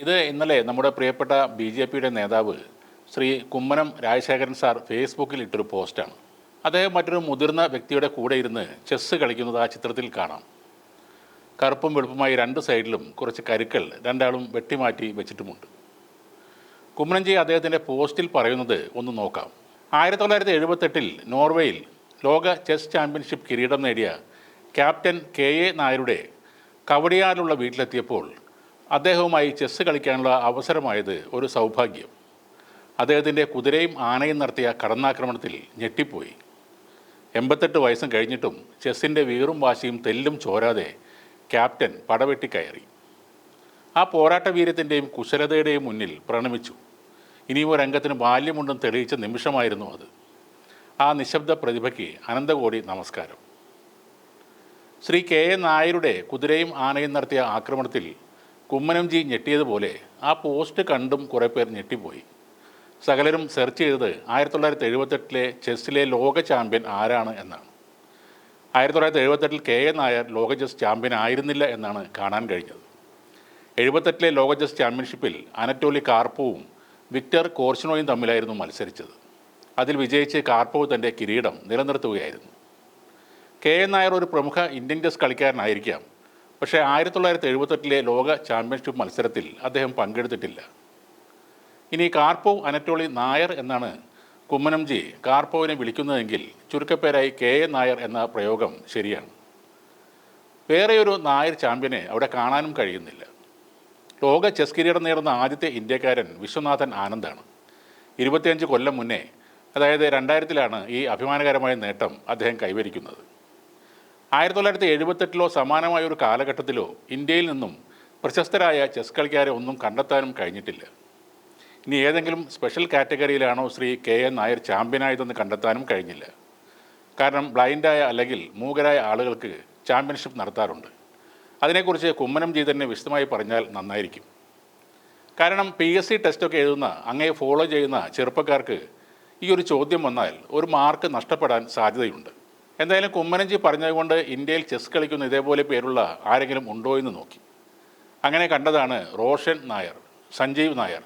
ഇത് ഇന്നലെ നമ്മുടെ പ്രിയപ്പെട്ട ബി ജെ പിയുടെ നേതാവ് ശ്രീ കുമ്മനം രാജശേഖരൻ സാർ ഫേസ്ബുക്കിൽ ഇട്ടൊരു പോസ്റ്റാണ്. അദ്ദേഹം മറ്റൊരു മുതിർന്ന വ്യക്തിയുടെ കൂടെ ഇരുന്ന് ചെസ്സ് കളിക്കുന്നത് ആ ചിത്രത്തിൽ കാണാം. കറുപ്പും വെളുപ്പുമായി രണ്ട് സൈഡിലും കുറച്ച് കരുക്കൾ രണ്ടാളും വെട്ടിമാറ്റി വെച്ചിട്ടുമുണ്ട്. കുമ്മനംജി അദ്ദേഹത്തിന്റെ പോസ്റ്റിൽ പറയുന്നത് ഒന്ന് നോക്കാം. ആയിരത്തി തൊള്ളായിരത്തി എഴുപത്തെട്ടിൽ നോർവേയിൽ ലോക ചെസ് ചാമ്പ്യൻഷിപ്പ് കിരീടം നേടിയ ക്യാപ്റ്റൻ കെ എ നായരുടെ കവടിയാലുള്ള വീട്ടിലെത്തിയപ്പോൾ അദ്ദേഹവുമായി ചെസ്സ് കളിക്കാനുള്ള അവസരമായത് ഒരു സൗഭാഗ്യം. അദ്ദേഹത്തിന്റെ കുതിരയും ആനയും നടത്തിയ കടന്നാക്രമണത്തിൽ ഞെട്ടിപ്പോയി. എൺപത്തെട്ട് വയസ്സും കഴിഞ്ഞിട്ടും ചെസ്സിന്റെ വീറും വാശിയും തെല്ലും ചോരാതെ ക്യാപ്റ്റൻ പടവെട്ടി കയറി. ആ പോരാട്ട വീര്യത്തിന്റെയും കുശലതയുടെയും മുന്നിൽ പ്രണമിച്ചു. ഇനിയും ഒരു രംഗത്തിന് ബാല്യമുണ്ടെന്ന് തെളിയിച്ച നിമിഷമായിരുന്നു അത്. ആ നിശബ്ദ പ്രതിഭയ്ക്ക് അനന്തകോടി നമസ്കാരം. ശ്രീ കെ എ നായരുടെ കുതിരയും ആനയും നടത്തിയ ആക്രമണത്തിൽ കുമ്മനംജി ഞെട്ടിയതുപോലെ ആ പോസ്റ്റ് കണ്ടും കുറേ പേർ ഞെട്ടിപ്പോയി. സകലരും സെർച്ച് ചെയ്തത് ആയിരത്തി തൊള്ളായിരത്തി എഴുപത്തെട്ടിലെ ചെസ്സിലെ ലോക ചാമ്പ്യൻ ആരാണ് എന്നാണ്. ആയിരത്തി തൊള്ളായിരത്തി എഴുപത്തെട്ടിൽ കെ എ നായർ ലോക ചെസ് ചാമ്പ്യൻ ആയിരുന്നില്ല എന്നാണ് കാണാൻ കഴിഞ്ഞത്. എഴുപത്തെട്ടിലെ ലോക ചെസ് ചാമ്പ്യൻഷിപ്പിൽ അനറ്റോലി കാർപ്പോവും വിക്ടർ കോർഷിനോയും തമ്മിലായിരുന്നു മത്സരിച്ചത്. അതിൽ വിജയിച്ച് കാർപ്പോവ് തന്റെ കിരീടം നിലനിർത്തുകയായിരുന്നു. കെ എ നായർ ഒരു പ്രമുഖ ഇന്ത്യൻ ചെസ് കളിക്കാരനായിരിക്കാം. പക്ഷേ ആയിരത്തി തൊള്ളായിരത്തി എഴുപത്തെട്ടിലെ ലോക ചാമ്പ്യൻഷിപ്പ് മത്സരത്തിൽ അദ്ദേഹം പങ്കെടുത്തിട്ടില്ല. ഇനി കാർപ്പോവ് അനറ്റോളി നായർ എന്നാണ് കുമ്മനംജി കാർപ്പോവിനെ വിളിക്കുന്നതെങ്കിൽ ചുരുക്കപ്പേരായി കെ എ നായർ എന്ന പ്രയോഗം ശരിയാണ്. വേറെയൊരു നായർ ചാമ്പ്യനെ അവിടെ കാണാനും കഴിയുന്നില്ല. ലോക ചെസ് കിരീടം നേടുന്ന ആദ്യത്തെ ഇന്ത്യക്കാരൻ വിശ്വനാഥൻ ആനന്ദാണ്. ഇരുപത്തിയഞ്ച് കൊല്ലം മുന്നേ അതായത് രണ്ടായിരത്തിലാണ് ഈ അഭിമാനകരമായ നേട്ടം അദ്ദേഹം കൈവരിക്കുന്നത്. ആയിരത്തി തൊള്ളായിരത്തി എഴുപത്തെട്ടിലോ സമാനമായ ഒരു കാലഘട്ടത്തിലോ ഇന്ത്യയിൽ നിന്നും പ്രശസ്തരായ ചെസ് കളിക്കാരെ ഒന്നും കണ്ടെത്താനും കഴിഞ്ഞിട്ടില്ല. ഇനി ഏതെങ്കിലും സ്പെഷ്യൽ കാറ്റഗറിയിലാണോ ശ്രീ കെ എൻ നായർ ചാമ്പ്യനായതെന്ന് കണ്ടെത്താനും കഴിഞ്ഞില്ല. കാരണം ബ്ലൈൻഡായ അല്ലെങ്കിൽ മൂകരായ ആളുകൾക്ക് ചാമ്പ്യൻഷിപ്പ് നടത്താറുണ്ട്. അതിനെക്കുറിച്ച് കുമ്മനം ജീതനെ വിശദമായി പറഞ്ഞാൽ നന്നായിരിക്കും. കാരണം പി എസ് സി ടെസ്റ്റൊക്കെ എഴുതുന്ന അങ്ങേ ഫോളോ ചെയ്യുന്ന ചെറുപ്പക്കാർക്ക് ഈ ഒരു ചോദ്യം വന്നാൽ ഒരു മാർക്ക് നഷ്ടപ്പെടാൻ സാധ്യതയുണ്ട്. എന്തായാലും കുമ്മനഞ്ചി പറഞ്ഞതുകൊണ്ട് ഇന്ത്യയിൽ ചെസ് കളിക്കുന്ന ഇതേപോലെ പേരുള്ള ആരെങ്കിലും ഉണ്ടോ എന്ന് നോക്കി. അങ്ങനെ കണ്ടതാണ് റോഷൻ നായർ സഞ്ജീവ് നായർ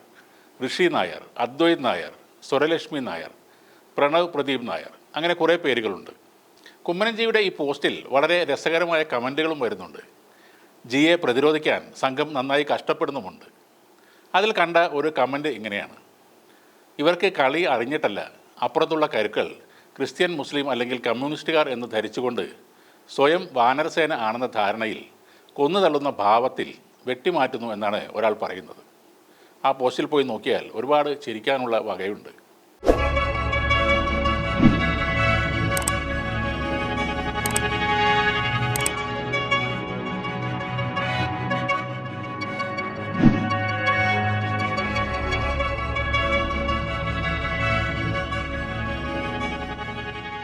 ഋഷി നായർ അദ്വൈത് നായർ സ്വരലക്ഷ്മി നായർ പ്രണവ് പ്രദീപ് നായർ അങ്ങനെ കുറേ പേരുകളുണ്ട്. കുമ്മനഞ്ചിയുടെ ഈ പോസ്റ്റിൽ വളരെ രസകരമായ കമന്റുകളും വരുന്നുണ്ട്. ജിയെ പ്രതിരോധിക്കാൻ സംഘം നന്നായി കഷ്ടപ്പെടുന്നുമുണ്ട്. അതിൽ കണ്ട ഒരു കമന്റ് ഇങ്ങനെയാണ്. ഇവർക്ക് കളി അറിഞ്ഞിട്ടല്ല അപ്പുറത്തുള്ള കരുക്കൾ ക്രിസ്ത്യൻ മുസ്ലിം അല്ലെങ്കിൽ കമ്മ്യൂണിസ്റ്റുകാർ എന്ന് ധരിച്ചുകൊണ്ട് സ്വയം വാനരസേന ആണെന്ന ധാരണയിൽ കൊന്നു തള്ളുന്ന ഭാവത്തിൽ വെട്ടിമാറ്റുന്നു എന്നാണ് ഒരാൾ പറയുന്നത്. ആ പോസ്റ്റിൽ പോയി നോക്കിയാൽ ഒരുപാട് ചിരിക്കാനുള്ള വകയുണ്ട്.